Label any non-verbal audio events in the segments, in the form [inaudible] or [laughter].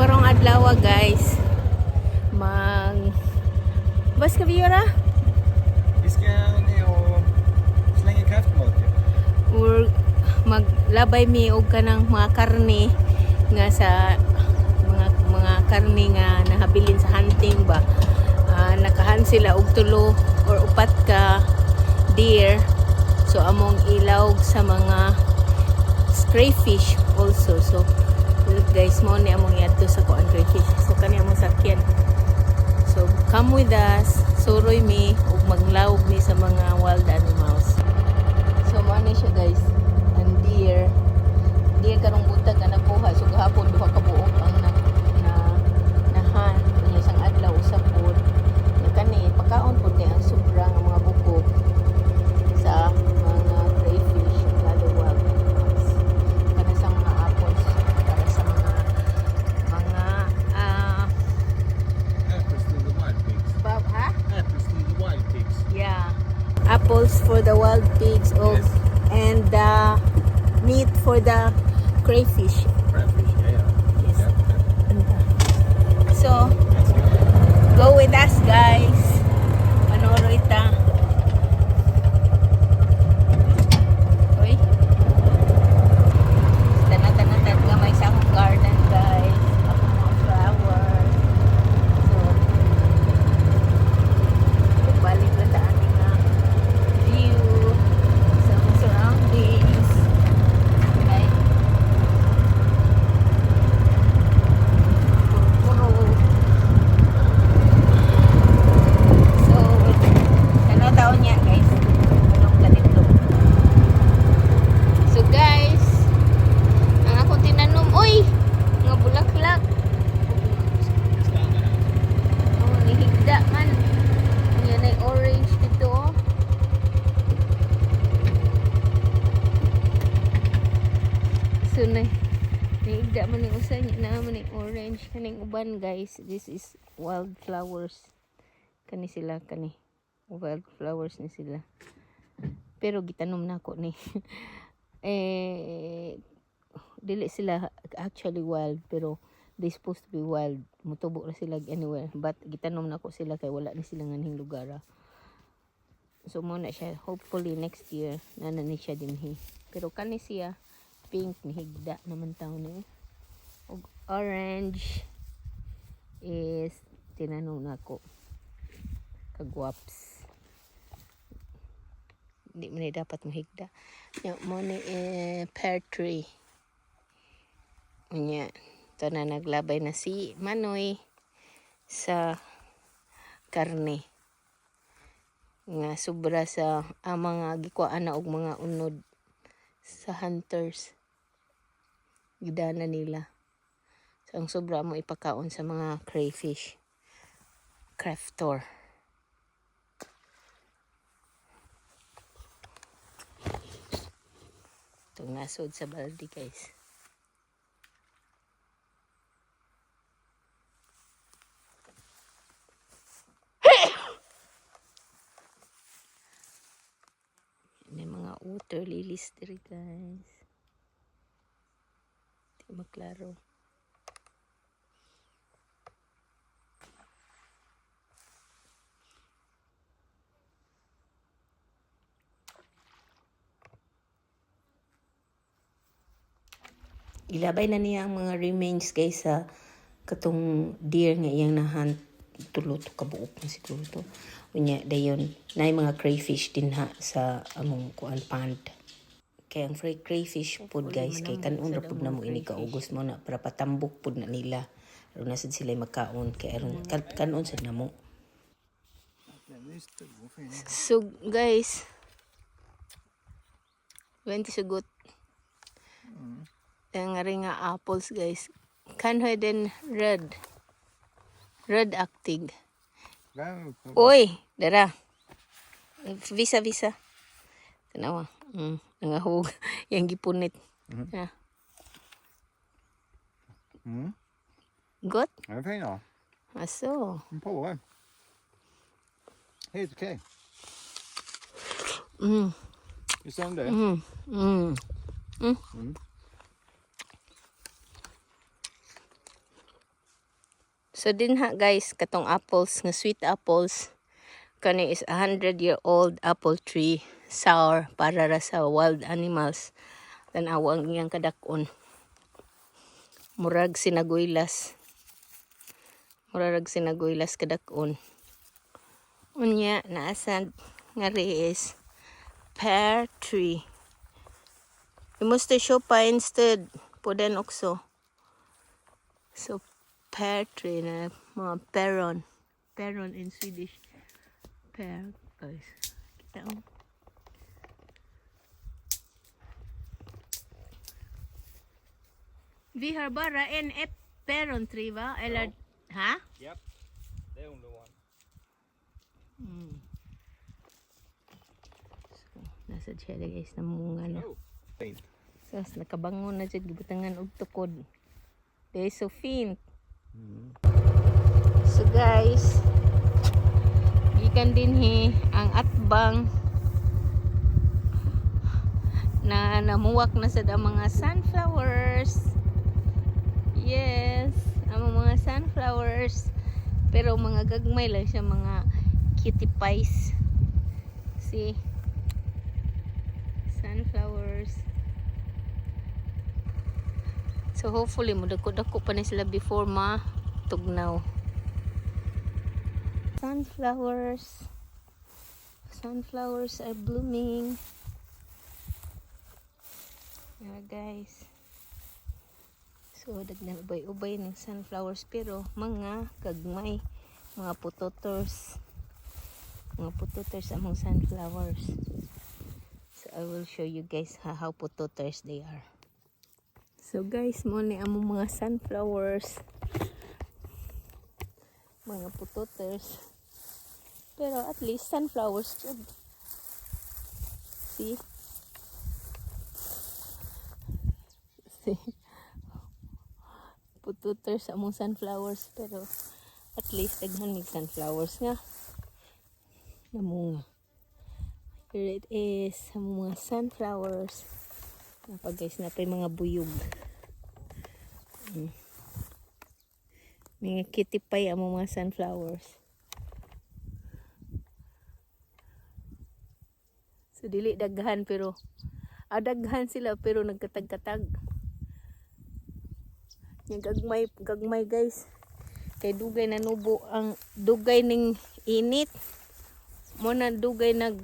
karong adlaw guys. Mag Bas ka Viora? Vi ska ner och slänga kraftmat ju. Or maglabay mi og kanang mga karne nga sa mga mga karne nga nahabilin sa hunting ba. Ah, nakahan sila og tulo or upat ka deer. So among ilawg sa mga crayfish also. So look guys mo ni among yadto sa kuan crayfish. So kani among sakyan. So come with us. Suroy mi ug maglawog mi sa mga wild animals. So mo ni siya guys. Ang deer. Deer karong buntag na nakuha. So gahapon duha ka buok ang na na nahan. Kanya isang adlaw usap pod. Nga kani pagkaon pod ni ang sobra nga mga buko sa mga crayfish lalo wild animals. Para sa mga apples, para sa mga mga ah Apples to the wild pigs. bab ha? Apples to the wild pigs. Yeah. Apples for the wild pigs og Yes. and uh, meat for the crayfish. Crayfish, yeah, yeah. Yes. Yeah, yeah. So, go with us guys. Panoro ita. Uy. Tanatan-tanatan gamay sa akong garden guys. Akong mga flowers. So, balik na sa ating ah, view sa mga surroundings. Okay. Puro So, ano taon niya guys? Anong ganito? So guys, ang akong tinanom, uy! Mga bulaklak. Oh, nihigda man. Yan ay orange dito. oh. So, na, nihigda man yung usa niya na man yung orange. Kaning uban guys, this is wildflowers. Kani sila, kani. Wildflowers ni sila. Pero gitanom na ako ni. [laughs] eh, dili sila actually wild pero they supposed to be wild. Mutubo na sila anywhere. But gitanom na ko sila kay wala ni sila nganing lugar ah. so mo na siya. Hopefully next year nana ni siya dinhi pero kani siya pink ni higda naman taon ni. Og orange is tinanong na ko. Kagwaps hindi mo na dapat mahigda yung mo eh, pear tree Unya, ito na naglabay na si Manoy sa karne. Nga sobra sa ang mga gikwaan na og mga unod sa hunters. Gidana nila. So, ang sobra mo ipakaon sa mga crayfish. Craftor. Ito nasod sa baldi guys. [coughs] May mga water lilies guys. Di maklaro. Ilabay na niya ang mga remains guys sa katong deer nga iyang nahan tulo to kabuok na siguro to. Unya dayon na mga crayfish din ha sa among kuan pond. Kaya ang free crayfish pud guys kay kanon ra pud na mo ini kaugos mo na para patambok pud na nila. Aron na sad sila magkaon kay aron kan kanon sad na mo. Den är ju stor och fin. So guys, 20 sugot. Ang rin nga apples guys. Kanhoy din red. Red actig. Oy, dara. Visa visa. Tanawa. Mm, nangahug [laughs] yang gipunit. Mhm. Ja. Mm. Gott. Den är fin ja. Alltså. En på Helt okej. Mm, Visst är den det? mm, mm. Mm. So din ha guys, katong apples, nga sweet apples, kani is a 100 year old apple tree, sour, para ra sa wild animals. Tanawa ang iyang kadakon. Murag sinaguylas. Murag sinaguylas kadakon. Unya, naasad nga is pear tree. You must show pa instead. Puden okso. So, pear tree na mga peron. Peron in Swedish. Pear, guys. Kita mo. Vi har bara en ett pärontree va? Eller, ha? Yep. The only one. Mm. So, nasa siya guys na munga na. Oh. Sus, nakabangon na dyan, gibutangan og tukod. They so faint. So guys, gikan din hi ang atbang na namuwak na sa mga sunflowers. Yes, ang mga sunflowers. Pero mga gagmay lang siya, mga cutie pies. See? Sunflowers. So hopefully mo dako-dako pa na sila before ma tugnaw. Sunflowers. Sunflowers are blooming. Yeah, guys. So dagnan ubay-ubay ng sunflowers pero mga kagmay, mga putotors. Mga putotors among sunflowers. So I will show you guys how putotors they are. So guys, mo ni among mga sunflowers. Mga putoters. Pero at least sunflowers jud. See? See? Putoters among sunflowers pero at least daghan mig sunflowers nga. Namunga. Here it is, among mga sunflowers. Napa guys, napay mga buyog. Mm. Mga kitty pie ang mga sunflowers. So dili daghan pero ah, daghan sila pero nagkatag-katag. Yung gagmay, gagmay guys. Kay dugay na nubo ang dugay ning init. Mo na dugay nag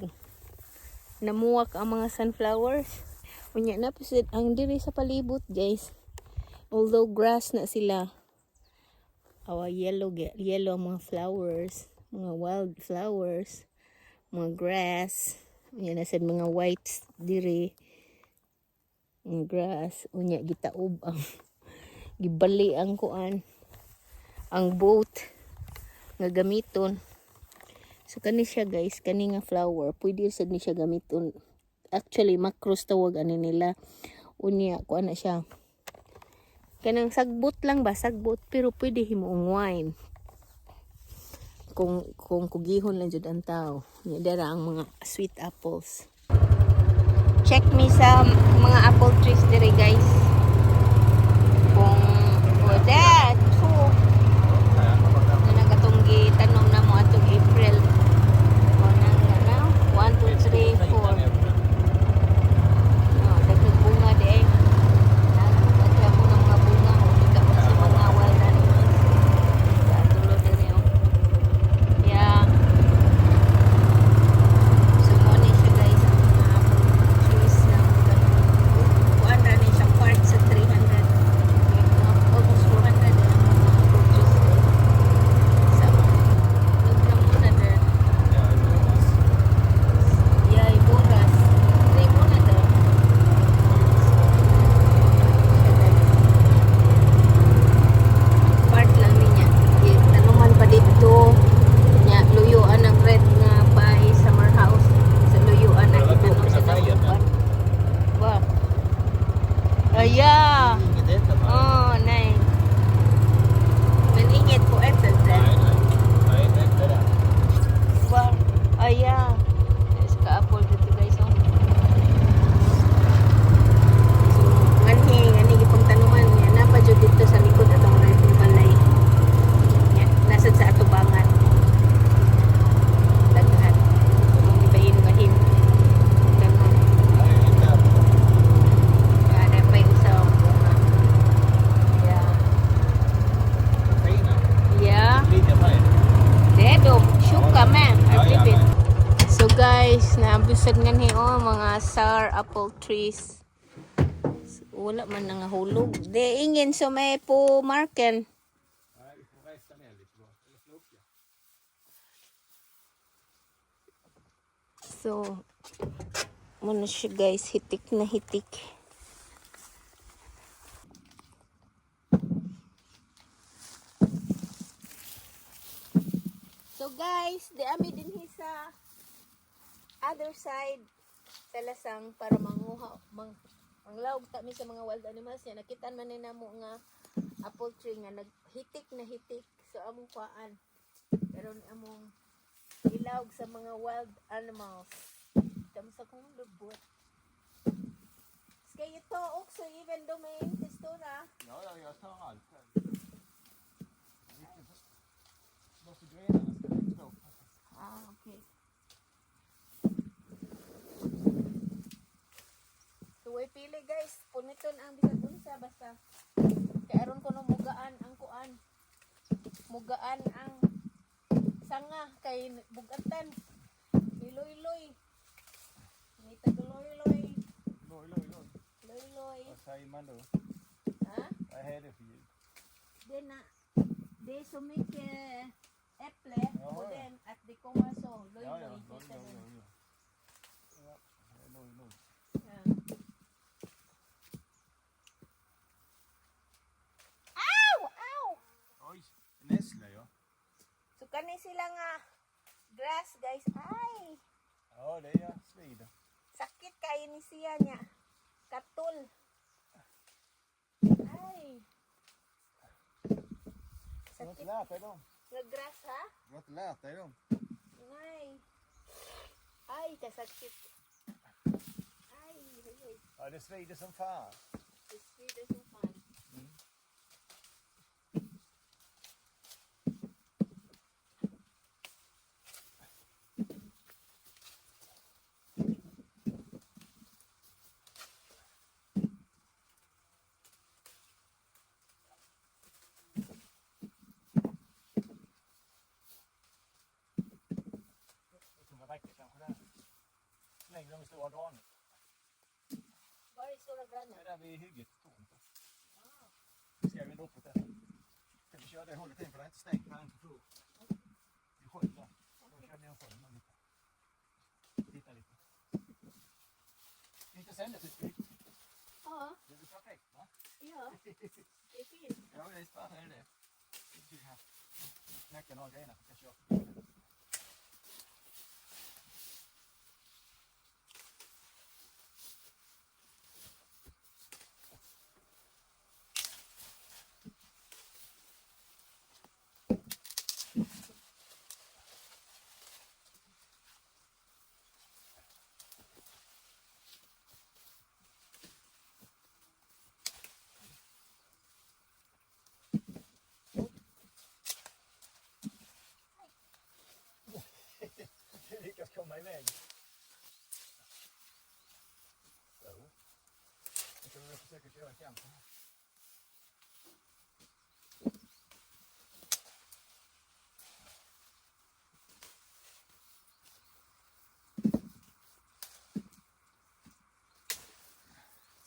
namuwak ang mga sunflowers. Unya na pisid ang diri sa palibot guys. Although grass na sila. Awa yellow yellow mga flowers, mga wild flowers, mga grass. Unya na sad mga whites diri. Mga grass, unya gitaob ang [laughs] gibali ang kuan ang boat nga gamiton. So kani siya guys, kani nga flower, pwede sad ni siya gamiton actually macros tawag ani nila. Unya ko ana siya. Kanang sagbot lang ba? Sagbot pero pwede himuong wine. Kung kung kugihon lang jud ang tao. Nya dara ang mga sweet apples. Check me sa mga apple trees diri guys. Kung oh, trees. Wala man nga hulog. De ingen so may po marken. So, muna siya guys, hitik na hitik. So guys, di ami din sa other side sa lasang para manguha mang manglawag ta mi sa mga wild animals niya. Nakitan man ni namo nga apple tree nga naghitik na hitik so among kuan karon among ilawag sa mga wild animals. Dam sa kong lubot. Ska ito också even though may testura. Ja, ja, jag tar allt själv. Vilken- Måste grenarna ska det stå på. ah okay way pili guys. Puniton ang bisag unsa basta kay aron ko no mugaan ang kuan. Mugaan ang sanga kay bugatan. Iloy-loy. Ni taguloy-loy loj. loy-loy säger man ha? Det för ljud? det na mycket äpple Jaha, och ja. den att det kommer så Ja, ja, loy-loy loj, Oj, nässlor ja. So kani sila nga grass guys. Ay! Ja, det är svider. Sakit kayo ni siya niya. Katul. Ay! Sakit lärt dig dem. nga grass ha? Lärt dig dem. Ay! Ay, kasakit. Ay, ay, ay. Ja, det svider som fan. Det svider som fan. Det grannen? är där vid hygget. Vi ska vända uppåt där. Ska vi köra det hållet in för det är inte stängt här inte för. Det är skönt där. Då kör vi en sjön lite. Titta lite. Ut mycket. Ja, Det är perfekt va? ja. [laughs] Det är fint. Ja visst fan är det det. Vi knäcka några grenar så ska jag köra. Kampen. här.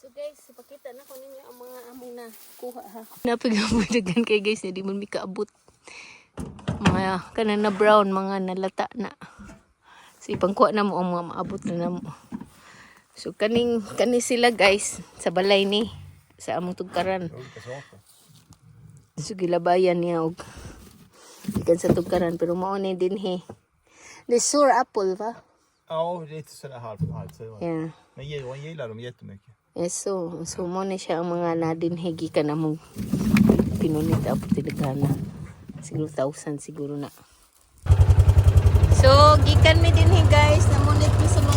So guys, pakita na ko ninyo ang mga among na kuha ha. Napigabudagan kay guys, hindi mo mi kaabot. Mga kanan na brown, mga nalata na. So ipangkuha na mo ang mga maabot na namo. So kaning kani sila guys sa balay ni sa among tugkaran. So gilabayan niya og ikan sa tugkaran pero mao ni din he. Det är sour apple va? Ja, lite sådär halvt halvt. Yeah. Men djuren gillar dem jättemycket. Eh, so, so mo ni siya ang mga nadinhigi ka na mong pinunita po tinagana. Siguro thousand siguro na. So, gikan mi din guys, namunit mi sa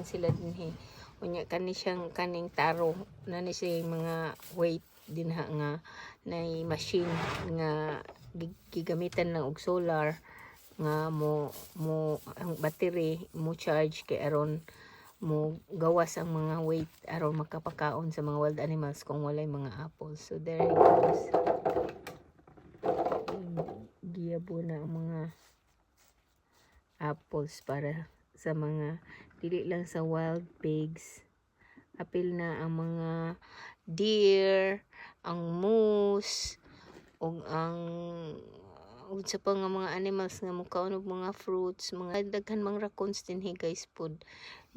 nalawgan sila din he unya kani siyang kaning taro. Na ni siya mga weight din ha nga na machine nga gi- gigamitan ng og solar nga mo mo ang battery mo charge kay aron mo gawas ang mga weight aron makapakaon sa mga wild animals kung walay mga apples so there it goes giyabo na ang mga apples para sa mga dili lang sa wild pigs. Apil na ang mga deer ang moose ug ang ug sa pa nga mga animals nga mukaon og mga fruits mga daghan mga raccoons din he guys food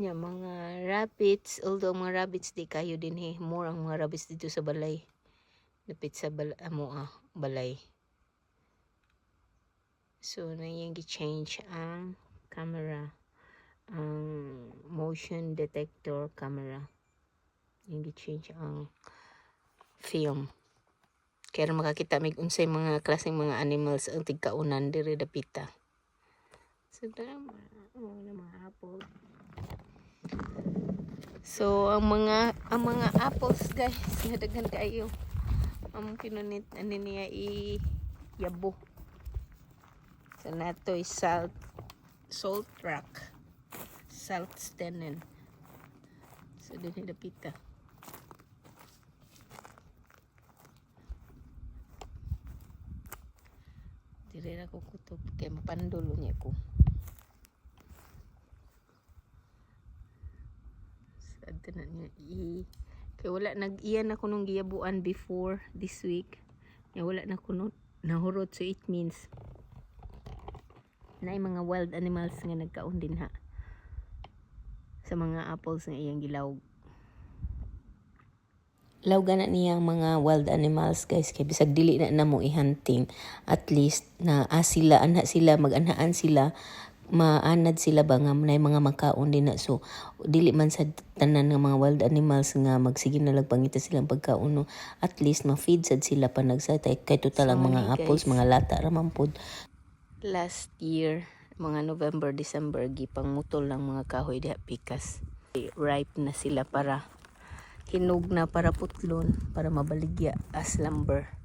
nya mga rabbits although mga rabbits di kayo din he more ang mga rabbits dito sa balay. Lapit sa bal amo ah, balay. So na yung change ang camera ang motion detector camera. Yung change ang film. Kaya makakita mig unsay mga klaseng mga animals ang tigkaunan diri dapita. So dama oh, mga apple. So ang mga ang mga apples guys [laughs] nga daghan kayo. Ang pinunit ani niya i yabo so nato salt salt rock salt stenen so din dapita Dire na ko kutob kay mapandulo niya ko. Sad na niya. I kay wala nag-iyan ako nung giyabuan before this week. Ya wala na kuno nahurot. So it means na mga wild animals nga nagkaon din ha sa mga apples nga iyang gilawg lawgan na niya ang mga wild animals guys kay bisag dili na namo i-hunting. At least na ah, sila anha sila mag-anhaan sila maanad sila ba nga na mga makaon din na. So dili man sa tanan ng mga wild animals nga magsige na lang pangita silang pagkaon no? At least ma-feed sad sila pa nagsatay kay total ang Sorry, mga apples guys. mga lata ra man pod last year mga November December gipang mutol ng mga kahoy diha pikas. Ripe na sila para hinog na para putlon para mabaligya as lumber